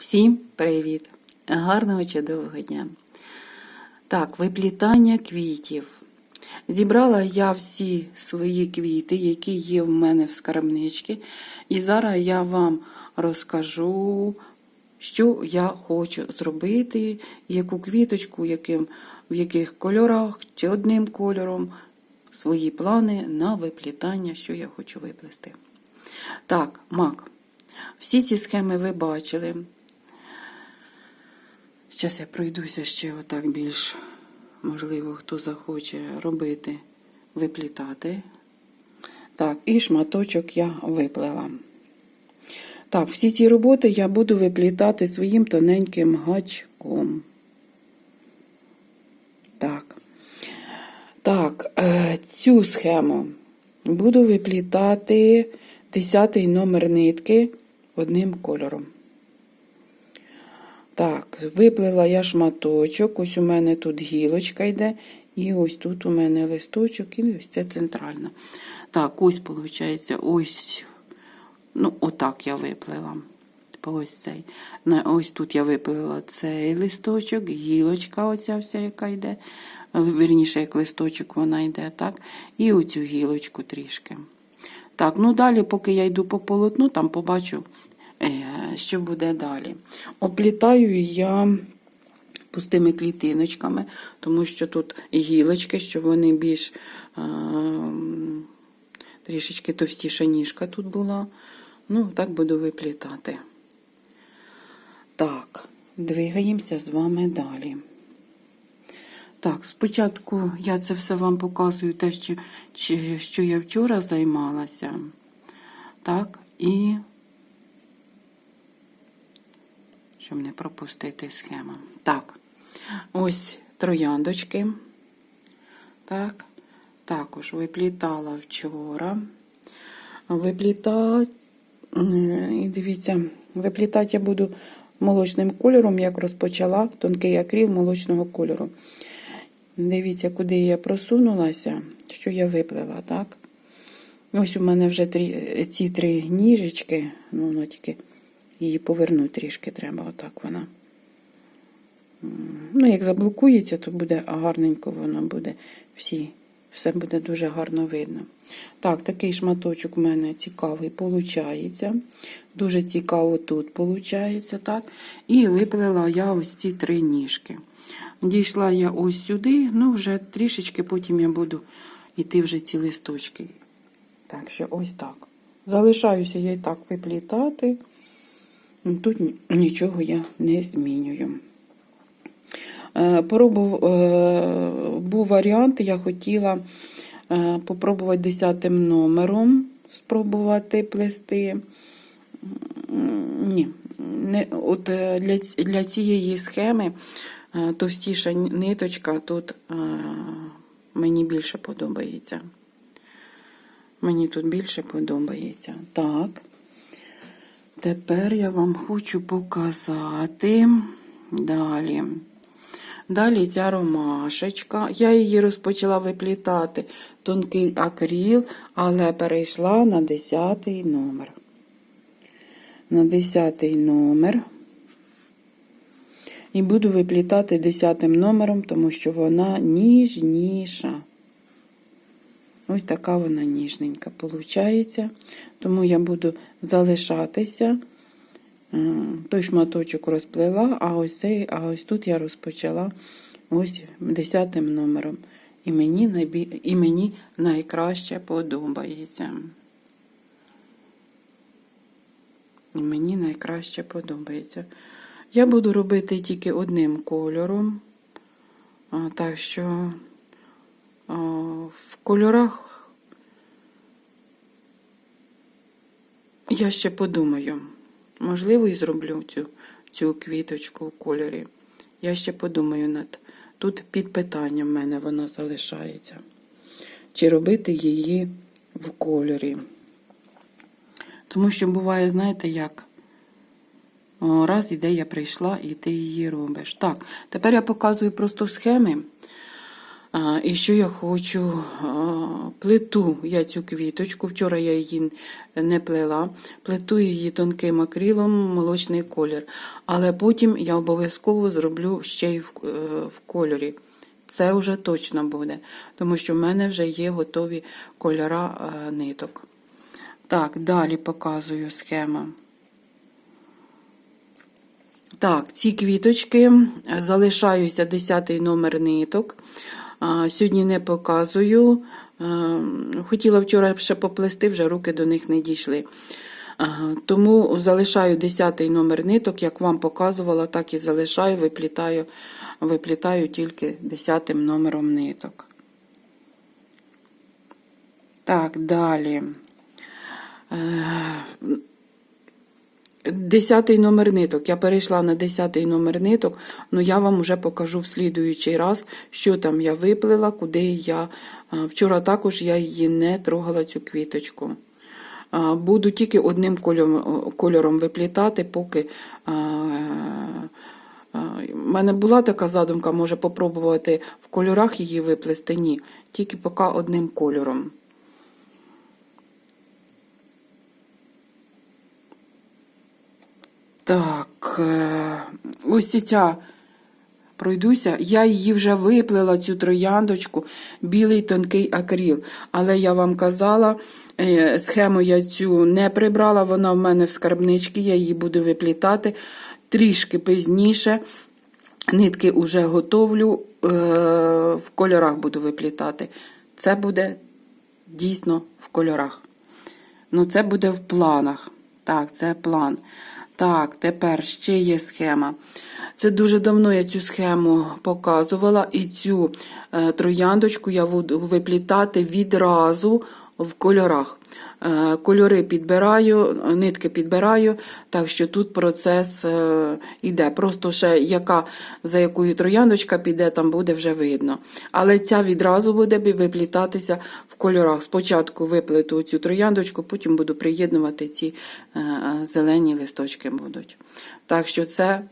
Всім привіт! Гарного чудового дня! Так, виплітання квітів. Зібрала я всі свої квіти, які є в мене в скарбничці. І зараз я вам розкажу, що я хочу зробити, яку квіточку, яким, в яких кольорах чи одним кольором, свої плани на виплітання, що я хочу виплести. Так, мак. Всі ці схеми ви бачили. Зараз я пройдуся ще отак більш, можливо, хто захоче робити, виплітати. Так, і шматочок я виплела. Так, всі ці роботи я буду виплітати своїм тоненьким гачком. Так. Так, е, цю схему буду виплітати 10 номер нитки одним кольором. Так, виплела я шматочок, ось у мене тут гілочка йде, і ось тут у мене листочок, і ось це центрально. Так, ось, виходить, ось, ну, отак я виплела. По ось цей. Ось тут я виплела цей листочок, гілочка, оця вся, яка йде. Вірніше, як листочок вона йде, так? І оцю гілочку трішки. Так, ну далі, поки я йду по полотну, там побачу, що буде далі. Оплітаю я пустими клітиночками, тому що тут гілочки, щоб вони більш е, трішечки товстіша ніжка тут була. Ну, так буду виплітати. Так, двигаємося з вами далі. Так, спочатку я це все вам показую, те, що, що я вчора займалася. Так, і щоб не пропустити схему. Так, ось трояндочки. Так, також виплітала вчора. Виплітати, і дивіться, виплітати я буду молочним кольором, як розпочала тонкий акрил молочного кольору. Дивіться, куди я просунулася, що я виплела, так? Ось у мене вже трі, ці три ніжечки, ну, воно тільки її повернути трішки треба, отак вона. Ну, як заблокується, то буде гарненько воно буде всі, все буде дуже гарно видно. Так, такий шматочок у мене цікавий получається. Дуже цікаво тут получається, так. І виплела я ось ці три ніжки. Дійшла я ось сюди, ну вже трішечки потім я буду йти вже ці листочки. Так що ось так. Залишаюся я і так виплітати. Ну, Тут нічого я не змінюю. Е, Пробував, е, був варіант, я хотіла е, попробувати 10 номером спробувати плести. Ні, не, от для, для цієї схеми товстіша ниточка тут мені більше подобається. Мені тут більше подобається. Так. Тепер я вам хочу показати далі. Далі ця ромашечка. Я її розпочала виплітати тонкий акріл, але перейшла на 10 номер. На 10 номер. І буду виплітати 10 номером, тому що вона ніжніша. Ось така вона ніжненька виходить. Тому я буду залишатися. Той шматочок розплела, а ось цей, а ось тут я розпочала ось 10 номером. І мені, найбі... і мені найкраще подобається. І мені найкраще подобається. Я буду робити тільки одним кольором. Так що в кольорах я ще подумаю. Можливо, і зроблю цю, цю квіточку в кольорі. Я ще подумаю над. Тут під питанням в мене вона залишається. Чи робити її в кольорі. Тому що буває, знаєте, як? Раз ідея прийшла, і ти її робиш. Так, тепер я показую просто схеми. А, і що я хочу? А, плиту я цю квіточку. Вчора я її не плела. Плету її тонким акрилом, молочний колір. Але потім я обов'язково зроблю ще й в, е, в кольорі. Це вже точно буде, тому що в мене вже є готові кольора е, ниток. Так, далі показую схему. Так, ці квіточки залишаюся 10 номер ниток. Сьогодні не показую. Хотіла вчора ще поплести, вже руки до них не дійшли. Тому залишаю 10 номер ниток, як вам показувала, так і залишаю, виплітаю, виплітаю тільки 10 номером ниток. Так, далі. Десятий номер ниток. Я перейшла на десятий номер ниток, але я вам вже покажу в слідуючий раз, що там я виплила, куди я. Вчора також я її не трогала цю квіточку. Буду тільки одним кольором, виплітати, поки. У мене була така задумка, може попробувати в кольорах її виплести. Ні, тільки поки одним кольором. Так, е, ось ця пройдуся. Я її вже виплела, цю трояндочку, білий тонкий акріл. Але я вам казала, е, схему я цю не прибрала, вона в мене в скарбничці, я її буду виплітати трішки пізніше. Нитки вже готовлю, е, в кольорах буду виплітати. Це буде дійсно в кольорах. Ну, це буде в планах. Так, це план. Так, тепер ще є схема. Це дуже давно я цю схему показувала, і цю е, трояндочку я буду виплітати відразу в кольорах. Е, кольори підбираю, нитки підбираю, так що тут процес е, іде. Просто ще яка, за якою трояндочка піде, там буде вже видно. Але ця відразу буде виплітатися в кольорах. Спочатку виплету цю трояндочку, потім буду приєднувати ці е, зелені листочки будуть. Так що це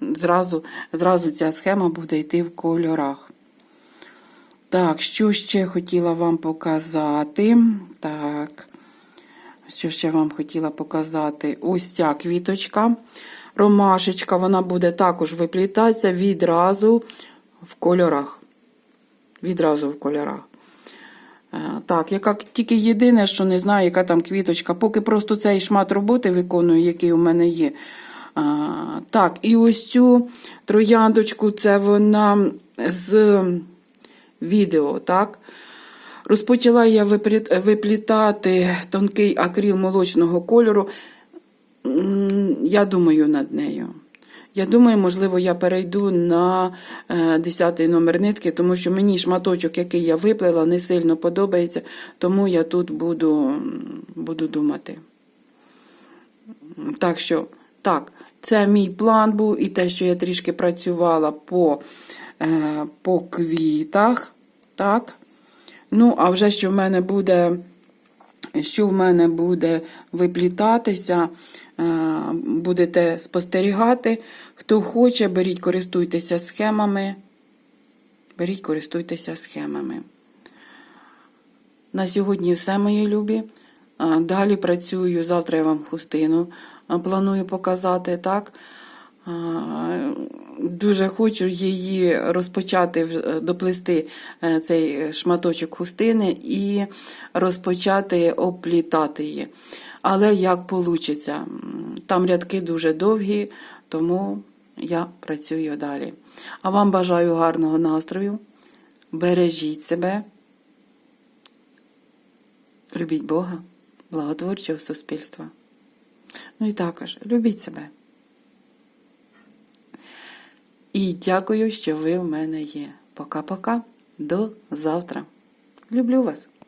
зразу, зразу ця схема буде йти в кольорах. Так, що ще хотіла вам показати? Так, що ще вам хотіла показати? Ось ця квіточка, ромашечка, вона буде також виплітатися відразу в кольорах. Відразу в кольорах. Е, Так, яка тільки єдине, що не знаю, яка там квіточка, поки просто цей шмат роботи виконую, який у мене є. А, Так, і ось цю трояндочку, це вона з відео, так? Розпочала я виплітати тонкий акрил молочного кольору. Я думаю над нею. Я думаю, можливо, я перейду на 10 номер нитки, тому що мені шматочок, який я виплела, не сильно подобається, тому я тут буду, буду думати. Так що, так, це мій план був і те, що я трішки працювала по, е, по квітах. Так. Ну, а вже що в мене буде, що в мене буде виплітатися, е, будете спостерігати. Хто хоче, беріть, користуйтеся схемами. Беріть, користуйтеся схемами. На сьогодні все, мої любі. Далі працюю, завтра я вам хустину планую показати, так? Дуже хочу її розпочати, в- доплести е, цей шматочок хустини і розпочати оплітати її. Але як вийде? Там рядки дуже довгі, тому я працюю далі. А вам бажаю гарного настрою. Бережіть себе. Любіть Бога, благотворчого суспільства. Ну і також любіть себе. І дякую, що ви в мене є. Пока-пока. До завтра. Люблю вас.